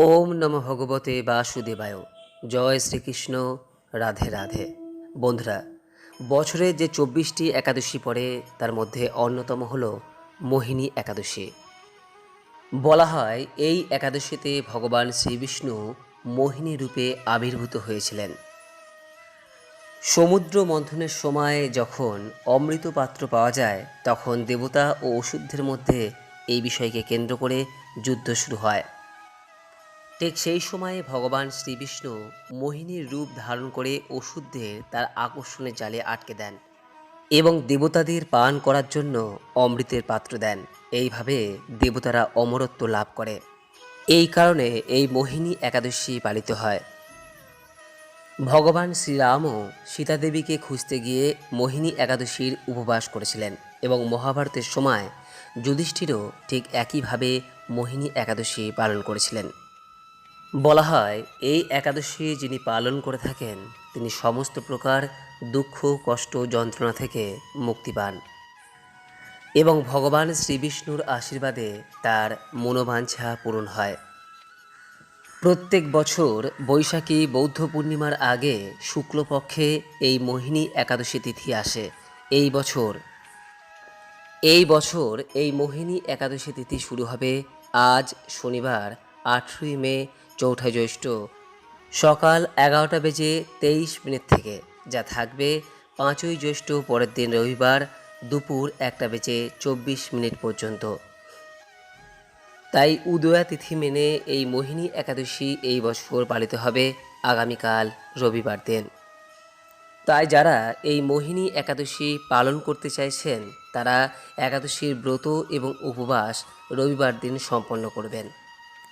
ওম নম ভগবতে বাসুদেবায়। জয় শ্রীকৃষ্ণ। রাধে রাধে। বন্ধুরা বছরের যে চব্বিশটি একাদশী পড়ে, তার মধ্যে অন্যতম হল মোহিনী একাদশী। বলা হয়, এই একাদশীতে ভগবান শ্রীবিষ্ণু মোহিনী রূপে আবির্ভূত হয়েছিলেন। সমুদ্র মন্থনের সময় যখন অমৃত পাত্র পাওয়া যায়, তখন দেবতা ও ওষুধের মধ্যে এই বিষয়কে কেন্দ্র করে যুদ্ধ শুরু হয়। ঠিক সেই সময়ে ভগবান শ্রীবিষ্ণু মোহিনীর রূপ ধারণ করে ওষুধদের তার আকর্ষণের জালে আটকে দেন এবং দেবতাদের পান করার জন্য অমৃতের পাত্র দেন। এইভাবে দেবতারা অমরত্ব লাভ করে। এই কারণে এই মোহিনী একাদশী পালিত হয়। ভগবান শ্রীরামও সীতাদেবীকে খুঁজতে গিয়ে মোহিনী একাদশীর উপবাস করেছিলেন এবং মহাভারতের সময় যুধিষ্ঠিরও ঠিক একইভাবে মোহিনী একাদশী পালন করেছিলেন। বলা হয়, এই একাদশী যিনি পালন করে থাকেন, তিনি সমস্ত প্রকার দুঃখ, কষ্ট, যন্ত্রণা থেকে মুক্তি পান। এবং ভগবান শ্রীবিষ্ণুর আশীর্বাদে তার মনোবাঞ্ছা পূরণ হয়। প্রত্যেক বছর বৈশাখী বৌদ্ধ পূর্ণিমার আগে শুক্লপক্ষে এই মোহিনী একাদশী তিথি আসে, এই বছর। এই বছর এই মোহিনী একাদশী তিথি শুরু হবে আজ শনিবার, আঠেরোই মে চৌঠা জ্যৈষ্ঠ, সকাল এগারোটা বেজে তেইশ মিনিট থেকে, যা থাকবে পাঁচই জ্যৈষ্ঠ পরের দিন রবিবার দুপুর একটা বেজে চব্বিশ মিনিট পর্যন্ত। তাই উদয়া তিথি মেনে এই মোহিনী একাদশী এই বছর পালিত হবে আগামীকাল রবিবার দিন। তাই যারা এই মোহিনী একাদশী পালন করতে চাইছেন, তারা একাদশীর ব্রত এবং উপবাস রবিবার দিন সম্পন্ন করবেন।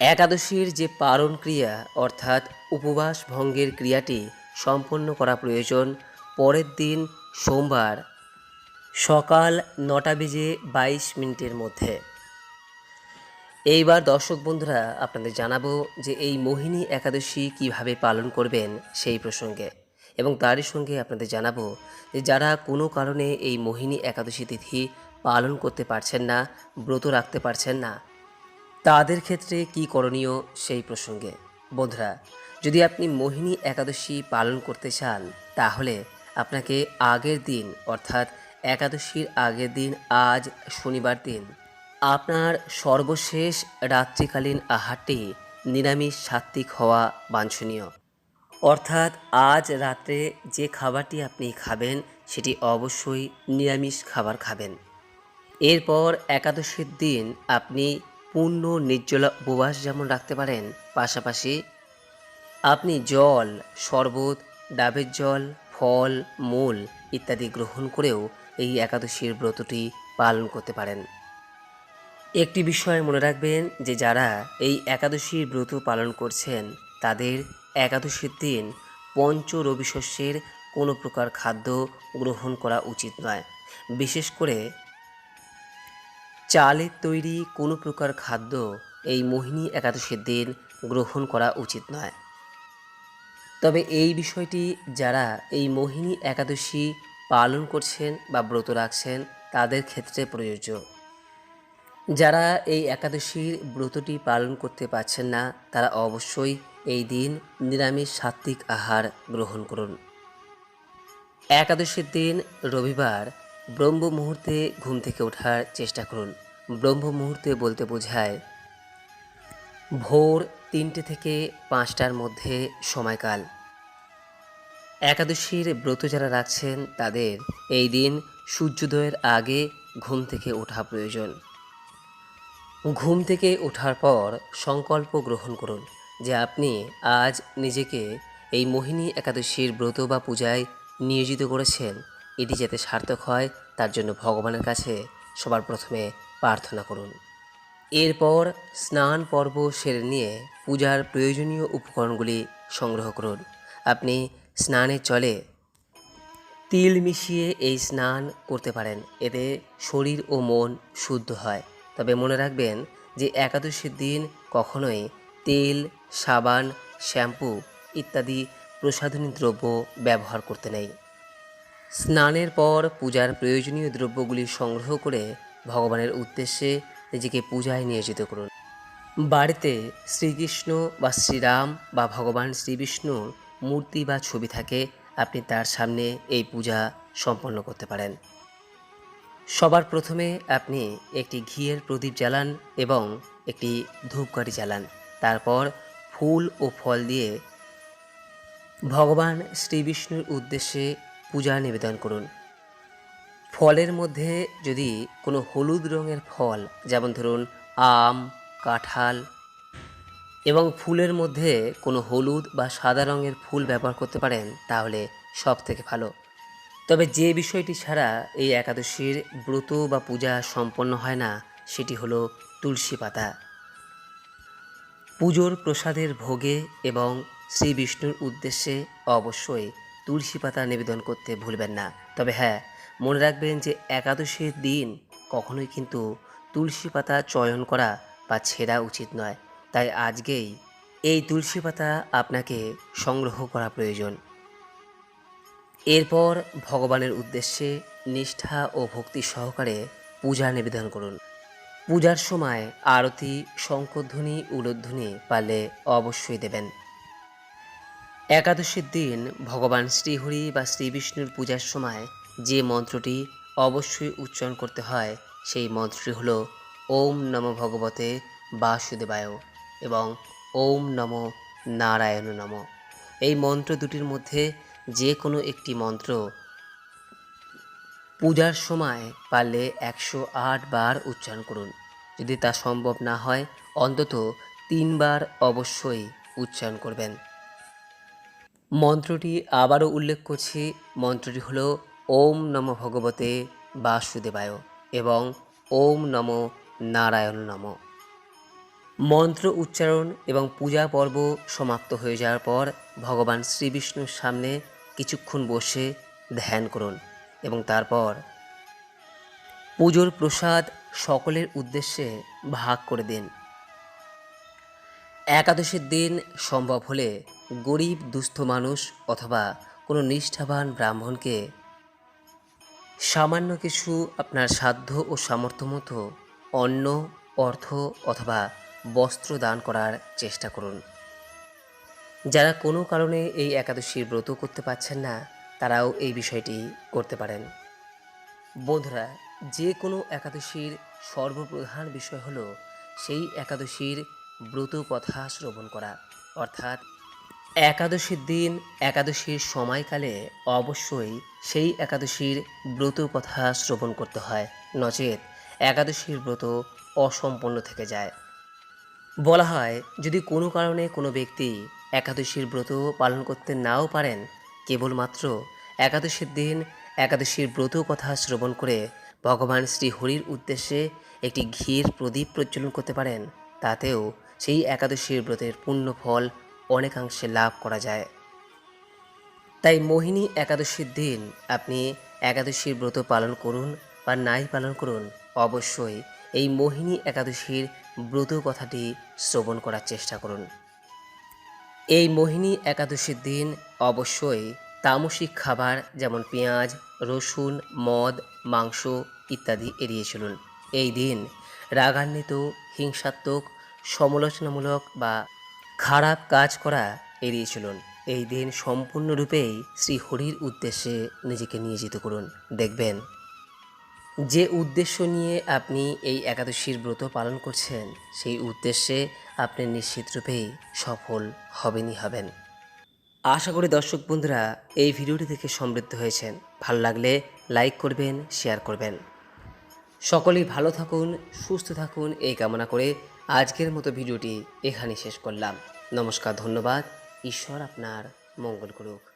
একাদশীর যে পারণ ক্রিয়া, অর্থাৎ উপবাস ভঙ্গের ক্রিয়াটি সম্পন্ন করা প্রয়োজন, পরের দিন সোমবার, সকাল নটা বেজে বাইশ মিনিটের মধ্যে। এইবার দর্শক বন্ধুরা, আপনাদের জানাব যে এই মোহিনী একাদশী কীভাবে পালন করবেন সেই প্রসঙ্গে। এবং তারই সঙ্গে আপনাদের জানাব যে যারা কোনো কারণে এই মোহিনী একাদশী তিথি পালন করতে পারছেন না, ব্রত রাখতে পারছেন না তাদের ক্ষেত্রে কি করণীয় সেই প্রসঙ্গে? বন্ধুরা, যদি আপনি মোহিনী একাদশী পালন করতে চান, তাহলে আপনাকে আগের দিন, অর্থাৎ একাদশীর আগের দিন আজ শনিবার দিন, আপনার সর্বশেষ রাত্রিকালীন আহারটি নিরামিষ সাত্ত্বিক হওয়া বাঞ্ছনীয়। অর্থাৎ আজ রাত্রে যে খাবারটি আপনি খাবেন, সেটি অবশ্যই নিরামিষ খাবার খাবেন। এরপর একাদশীর দিন আপনি পূর্ণ নির্জলা উপবাস যেমন রাখতে পারেন, পাশাপাশি আপনি জল, শরবত, ডাবের জল, ফল, মূল ইত্যাদি গ্রহণ করেও এই একাদশীর ব্রতটি পালন করতে পারেন। একটি বিষয় মনে রাখবেন যে যারা এই একাদশীর ব্রত পালন করছেন, তাদের একাদশীর দিন পঞ্চ রবি শস্যের কোনো প্রকার খাদ্য গ্রহণ করা উচিত নয়। বিশেষ করে চালের তৈরি কোনো প্রকার খাদ্য এই মোহিনী একাদশীর দিন গ্রহণ করা উচিত নয়। তবে এই বিষয়টি যারা এই মোহিনী একাদশী পালন করছেন বা ব্রত রাখছেন, তাদের ক্ষেত্রে প্রযোজ্য। যারা এই একাদশীর ব্রতটি পালন করতে পারছেন না, তারা অবশ্যই এই দিন নিরামিষ সাত্ত্বিক আহার গ্রহণ করুন। একাদশীর দিন রবিবার ব্রহ্ম মুহূর্তে ঘুম থেকে ওঠার চেষ্টা করুন। ব্রহ্ম মুহূর্তে বলতে বোঝায়, ভোর তিনটে থেকে পাঁচটার মধ্যে সময়কাল। একাদশীর ব্রত যারা রাখছেন, তাদের এই দিন সূর্যোদয়ের আগে ঘুম থেকে ওঠা প্রয়োজন। ঘুম থেকে ওঠার পর সংকল্প গ্রহণ করুন যে আপনি আজ নিজেকে এই মোহিনী একাদশীর ব্রত বা পূজায় নিয়োজিত করেছেন। এটি যাতে সার্থক হয়, তার জন্য ভগবানের কাছে সবার প্রথমে প্রার্থনা করুন। এরপর স্নান পর্ব সেরে নিয়ে পূজার প্রয়োজনীয় উপকরণগুলি সংগ্রহ করুন। আপনি স্নানের চলে তিল মিশিয়ে এই স্নান করতে পারেন। এতে শরীর ও মন শুদ্ধ হয়। তবে মনে রাখবেন যে একাদশীর দিন কখনোই তেল, সাবান, শ্যাম্পু ইত্যাদি প্রসাধনী দ্রব্য ব্যবহার করতে নেই। স্নানের পর পূজার প্রয়োজনীয় দ্রব্যগুলি সংগ্রহ করে ভগবানের উদ্দেশ্যে নিজেকে পূজায় নিয়োজিত করুন। বাড়িতে শ্রীকৃষ্ণ বা শ্রীরাম বা ভগবান শ্রীবিষ্ণুর মূর্তি বা ছবি থাকে, আপনি তার সামনে এই পূজা সম্পন্ন করতে পারেন। সবার প্রথমে আপনি একটি ঘিয়ের প্রদীপ জ্বালান এবং একটি ধূপকাঠি জ্বালান। তারপর ফুল ও ফল দিয়ে ভগবান শ্রীবিষ্ণুর উদ্দেশ্যে পূজা নিবেদন করুন। ফলের মধ্যে যদি কোনো হলুদ রঙের ফল, যেমন ধরুন আম, কাঁঠাল, এবং ফুলের মধ্যে কোনো হলুদ বা সাদা রঙের ফুল ব্যবহার করতে পারেন, তাহলে সব থেকে ভালো। তবে যে বিষয়টি ছাড়া এই একাদশীর ব্রত বা পূজা সম্পন্ন হয় না, সেটি হলো তুলসী পাতা। পুজোর প্রসাদের ভোগে এবং শ্রী বিষ্ণুর উদ্দেশ্যে অবশ্যই তুলসী পাতা নিবেদন করতে ভুলবেন না। তবে হ্যাঁ মনে রাখবেন যে একাদশীর দিন কখনোই কিন্তু তুলসী পাতা চয়ন করা বা ছেঁড়া উচিত নয়। তাই আজকেই এই তুলসী পাতা আপনাকে সংগ্রহ করা প্রয়োজন। এরপর ভগবানের উদ্দেশ্যে নিষ্ঠা ও ভক্তি সহকারে পূজা নিবেদন করুন। পূজার সময় আরতি শঙ্করধ্বনি উলোধ্বনি পারলে অবশ্যই দেবেন। একাদশীর দিন ভগবান শ্রীহরি বা শ্রী বিষ্ণুর পূজার সময় যে মন্ত্রটি অবশ্যই উচ্চারণ করতে হয়, সেই মন্ত্রটি হল ওম নম ভগবতে বাসুদেবায় এবং ওম নম নারায়ণ নম। এই মন্ত্র দুটির মধ্যে যে কোনো একটি মন্ত্র পূজার সময় পারলে একশো আট বার উচ্চারণ করুন। যদি তা সম্ভব না হয়, অন্তত তিনবার অবশ্যই উচ্চারণ করবেন। মন্ত্রটি আবারও উল্লেখ করছি। মন্ত্রটি হলো ওম নম ভগবতে বাসুদেবায় এবং ওম নম নারায়ণ নম। মন্ত্র উচ্চারণ এবং পূজা পর্ব সমাপ্ত হয়ে যাওয়ার পর ভগবান শ্রীবিষ্ণুর সামনে কিছুক্ষণ বসে ধ্যান করুন এবং তারপর পুজোর প্রসাদ সকলের উদ্দেশ্যে ভাগ করে দিন। একাদশীর দিন সম্ভব হলে গরিব, দুস্থ মানুষ অথবা কোনো নিষ্ঠাবান ব্রাহ্মণকে সামান্য কিছু আপনার সাধ্য ও সামর্থ্য মতো অন্ন, অর্থ অথবা বস্ত্র দান করার চেষ্টা করুন। যারা কোনো কারণে এই একাদশীর ব্রত করতে পারছেন না, তারাও এই বিষয়টি করতে পারেন। বন্ধুরা, যে কোনো একাদশীর সর্বপ্রধান বিষয় হলো সেই একাদশীর ব্রত কথা শ্রবণ করা, অর্থাৎ একাদশীর দিন, একাদশীর সময়কালে অবশ্যই সেই একাদশীর ব্রত কথা শ্রবণ করতে হয়। নচেত একাদশীর ব্রত অসম্পন্ন থেকে যায়। বলা হয়, যদি কোনো কারণে কোনো ব্যক্তি একাদশীর ব্রত পালন করতে নাও পারেন, কেবলমাত্র একাদশীর দিন, একাদশীর ব্রত কথা শ্রবণ করে ভগবান শ্রী হরির উদ্দেশ্যে একটি ঘির প্রদীপ প্রজ্বলন করতে পারেন, তাতেও সেই একাদশীর ব্রতের পূর্ণ ফল অনেকাংশে লাভ করা যায়। তাই মোহিনী একাদশীর দিন আপনি একাদশীর ব্রত পালন করুন বা নাই পালন করুন, অবশ্যই এই মোহিনী একাদশীর ব্রত কথাটি শ্রবণ করার চেষ্টা করুন। এই মোহিনী একাদশীর দিন অবশ্যই তামসিক খাবার যেমন পেঁয়াজ, রসুন, মদ, মাংস ইত্যাদি এড়িয়ে চলুন। এই দিন রাগান্বিত, হিংসাত্মক, সমালোচনামূলক বা খারাপ কাজ করা এড়িয়ে চলুন। এই দিন সম্পূর্ণরূপেই শ্রী হরির উদ্দেশ্যে নিজেকে নিয়োজিত করুন। দেখবেন, যে উদ্দেশ্য নিয়ে আপনি এই একাদশীর ব্রত পালন করছেন, সেই উদ্দেশ্যে আপনি নিশ্চিত রূপেই সফল হবেনই হবেন। আশা করি দর্শক বন্ধুরা, এই ভিডিওটি থেকে সমৃদ্ধ হয়েছেন। ভালো লাগলে লাইক করবেন, শেয়ার করবেন। সকলেই ভালো থাকুন, সুস্থ থাকুন, এই কামনা করে আজকের মতো ভিডিওটি এখানে শেষ করলাম। নমস্কার ধন্যবাদ। ঈশ্বর আপনার মঙ্গল করুক।